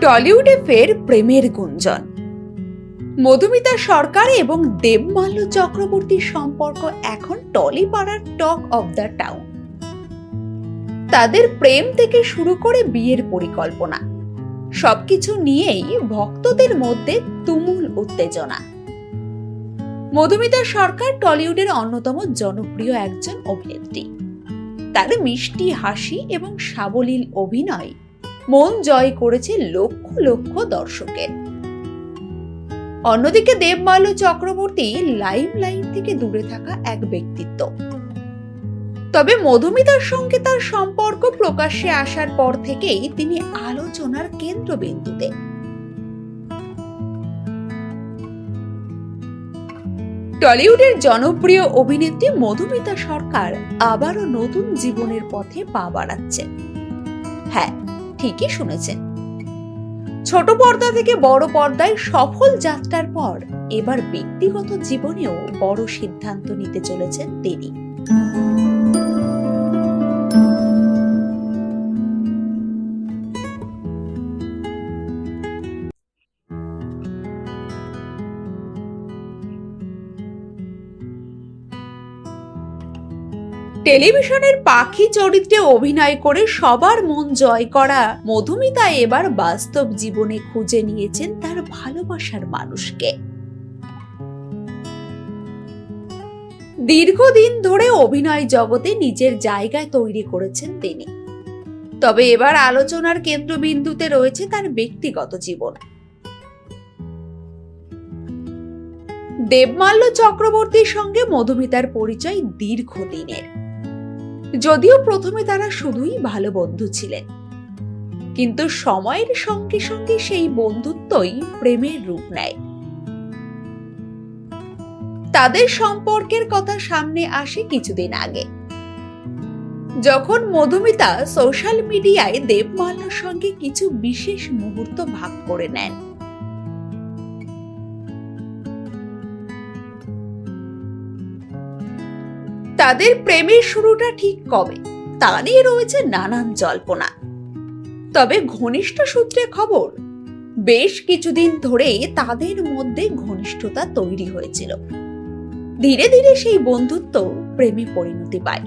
টলিউডে ফের প্রেমের গুঞ্জন। মধুমিতা সরকার এবং দেবমাল্য চক্রবর্তীর সম্পর্ক এখন টলিপাড়ার টক অব দ্য টাউন। তাদের প্রেম থেকে শুরু করে বিয়ের পরিকল্পনা। সবকিছু নিয়েই ভক্তদের মধ্যে তুমুল উত্তেজনা। মধুমিতা সরকার টলিউডের অন্যতম জনপ্রিয় একজন অভিনেত্রী। তার মিষ্টি হাসি এবং সাবলীল অভিনয় মন জয় করেছে লক্ষ লক্ষ দর্শকের। অন্যদিকে দেবমাল্য চক্রবর্তী লাইম লাইন থেকে দূরে থাকা এক ব্যক্তিত্ব। তবে মধুমিতার সঙ্গে তার সম্পর্ক প্রকাশ্যে আসার পর থেকেই তিনি আলোচনার কেন্দ্রবিন্দুতে। টলিউডের জনপ্রিয় অভিনেত্রী মধুমিতা সরকার আবারও নতুন জীবনের পথে পা বাড়াচ্ছেন হ্যাঁ ঠিকই শুনেছেন। ছোট পর্দা থেকে বড় পর্দায় সফল যাত্রার পর এবার ব্যক্তিগত জীবনেও বড় সিদ্ধান্ত নিতে চলেছেন তিনি। টেলিভিশনের পাখি চরিত্রে অভিনয় করে সবার মন জয় করা মধুমিতা এবার বাস্তব জীবনে খুঁজে নিয়েছেন তার ভালোবাসার মানুষকে। দীর্ঘদিন ধরে অভিনয় জগতে নিজের জায়গায় তৈরি করেছেন তিনি। তবে এবার আলোচনার কেন্দ্রবিন্দুতে রয়েছে তার ব্যক্তিগত জীবন। দেবমাল্য চক্রবর্তীর সঙ্গে মধুমিতার পরিচয় দীর্ঘদিনের। যদিও প্রথমে তারা শুধুই ভালো বন্ধু ছিলেন। কিন্তু সময়ের সঙ্গে সঙ্গে সেই বন্ধুত্বই প্রেমের রূপ নেয়। তাদের সম্পর্কের কথা সামনে আসে কিছুদিন আগে। যখন মধুমিতা সোশ্যাল মিডিয়ায় দেবমাল্যর সঙ্গে কিছু বিশেষ মুহূর্ত ভাগ করে নেন। তাদের প্রেমের শুরুটা ঠিক কবে? তা নিয়ে রয়েছে নানান জল্পনা। তবে ঘনিষ্ঠ সূত্রে খবর, বেশ কিছুদিন ধরে তাদের মধ্যে ঘনিষ্ঠতা তৈরি হয়েছিল। ধীরে ধীরে সেই বন্ধুত্ব প্রেমে পরিণতি পায়।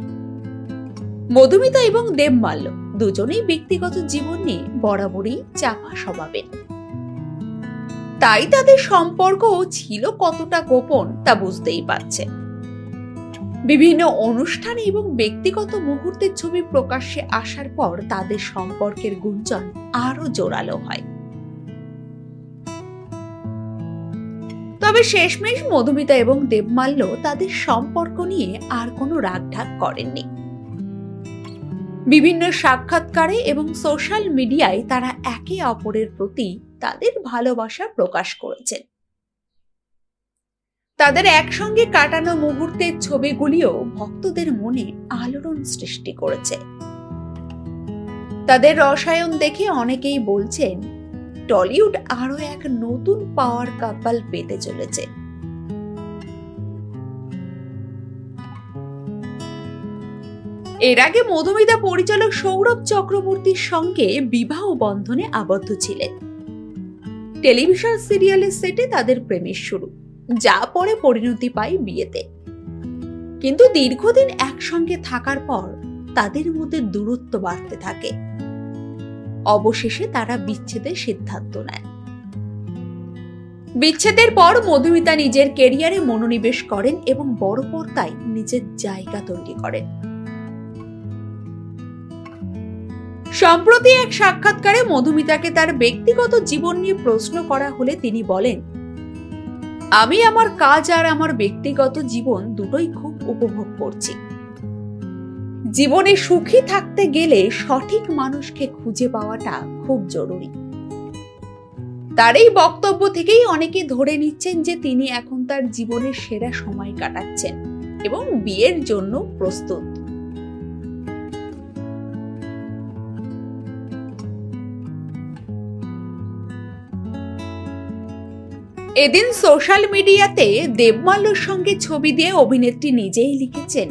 মধুমিতা এবং দেবমাল্য দুজনেই ব্যক্তিগত জীবন নিয়ে বরাবরই চাপা স্বভাবের। তাই তাদের সম্পর্ক ছিল কতটা গোপন তা বুঝতেই পারছে। বিভিন্ন অনুষ্ঠানে এবং ব্যক্তিগত মুহূর্তের ছবি প্রকাশ্যে আসার পর তাদের সম্পর্কের গুঞ্জন আরও জোরালো হয়। তবে শেষমেশ মধুমিতা এবং দেবমাল্য তাদের সম্পর্ক নিয়ে আর কোনো রাগঢাক করেননি। বিভিন্ন সাক্ষাৎকারে এবং সোশ্যাল মিডিয়ায় তারা একে অপরের প্রতি তাদের ভালোবাসা প্রকাশ করেছেন। তাদের একসঙ্গে কাটানো মুহূর্তের ছবিগুলিও ভক্তদের মনে আলোড়ন সৃষ্টি করেছে। তাদের রসায়ন দেখে অনেকেই বলছেন, টলিউড আরও এক নতুন পাওয়ার কাপাল পেতে চলেছে। এর আগে মধুমিতা পরিচালক সৌরভ চক্রবর্তীর সঙ্গে বিবাহ বন্ধনে আবদ্ধ ছিলেন। টেলিভিশন সিরিয়ালের সেটে তাদের প্রেমের শুরু। যা পরে পরিণতি পায় বিয়েতে। কিন্তু দীর্ঘদিন একসঙ্গে থাকার পর তাদের মধ্যে দূরত্ব বাড়তে থাকে। অবশেষে তারা বিচ্ছেদের সিদ্ধান্ত নেয়। বিচ্ছেদের পর মধুমিতা নিজের কেরিয়ারে মনোনিবেশ করেন এবং বড় পর্দায় নিজের জায়গা তৈরি করেন। সম্প্রতি এক সাক্ষাৎকারে মধুমিতাকে তার ব্যক্তিগত জীবন নিয়ে প্রশ্ন করা হলে তিনি বলেন আমি আমার কাজ আর আমার ব্যক্তিগত জীবন দুটোই খুব উপভোগ করছি। জীবনে সুখী থাকতে গেলে সঠিক মানুষকে খুঁজে পাওয়াটা খুব জরুরি। তার এই বক্তব্য থেকেই অনেকে ধরে নিচ্ছেন যে তিনি এখন তার জীবনের সেরা সময় কাটাচ্ছেন এবং বিয়ের জন্য প্রস্তুত। এদিন সোশ্যাল মিডিয়াতে দেবমাল্যর সঙ্গে ছবি দিয়ে অভিনেত্রী নিজেই লিখেছেন,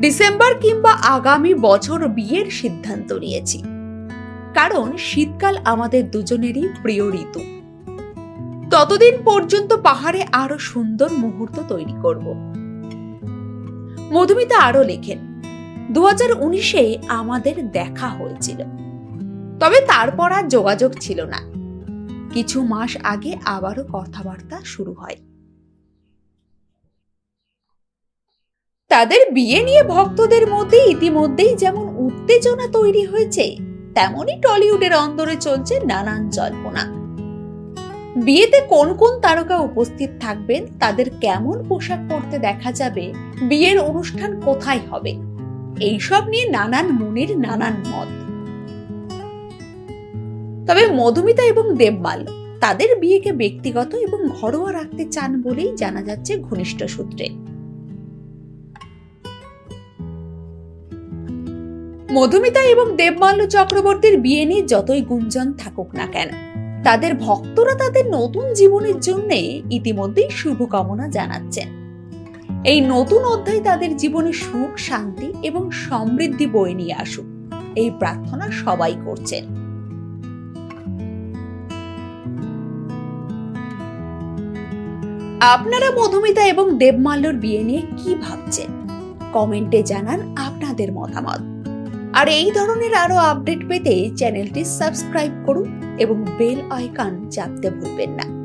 ডিসেম্বর কিংবা আগামী বছর বিয়ের সিদ্ধান্ত নিয়েছি। কারণ শীতকাল আমাদের দুজনেরই প্রিয় ঋতু। ততদিন পর্যন্ত পাহাড়ে আরও সুন্দর মুহূর্ত তৈরি করব। মধুমিতা আরও লেখেন দু হাজার আমাদের দেখা হয়েছিল। তবে তারপর আর যোগাযোগ ছিল না। কিছু মাস আগে আবারও কথাবার্তা শুরু হয়। তাদের বিয়ে নিয়ে ভক্তদের মধ্যে ইতিমধ্যেই যেমন উত্তেজনা তৈরি হয়েছে, তেমনই টলিউডের অন্দরে চলছে নানান জল্পনা। বিয়েতে কোন কোন তারকা উপস্থিত থাকবেন, তাদের কেমন পোশাক পরতে দেখা যাবে, বিয়ের অনুষ্ঠান কোথায় হবে, এইসব নিয়ে নানান মনের নানান মত। তবে মধুমিতা এবং দেবমাল তাদের বিয়েকে ব্যক্তিগত এবং ঘরোয়া রাখতে চান বলেই জানা যাচ্ছে ঘনিষ্ঠ সূত্রে। মধুমিতা এবং দেবমাল্য চক্রবর্তীর বিয়ে নিয়ে যতই গুঞ্জন থাকুক না কেন, তাদের ভক্তরা তাদের নতুন জীবনের জন্য ইতিমধ্যেই শুভকামনা জানাচ্ছেন। এই নতুন অধ্যায় তাদের জীবনে সুখ, শান্তি এবং সমৃদ্ধি বয়ে নিয়ে আসুক, এই প্রার্থনা সবাই করছেন। আপনারা মধুমিতা এবং দেবমাল্যর বিয়ে নিয়ে কি ভাবছেন? কমেন্টে জানান আপনাদের মতামত। আর এই ধরনের আরও আপডেট পেতে চ্যানেলটি সাবস্ক্রাইব করুন এবং বেল আইকন চাপতে ভুলবেন না।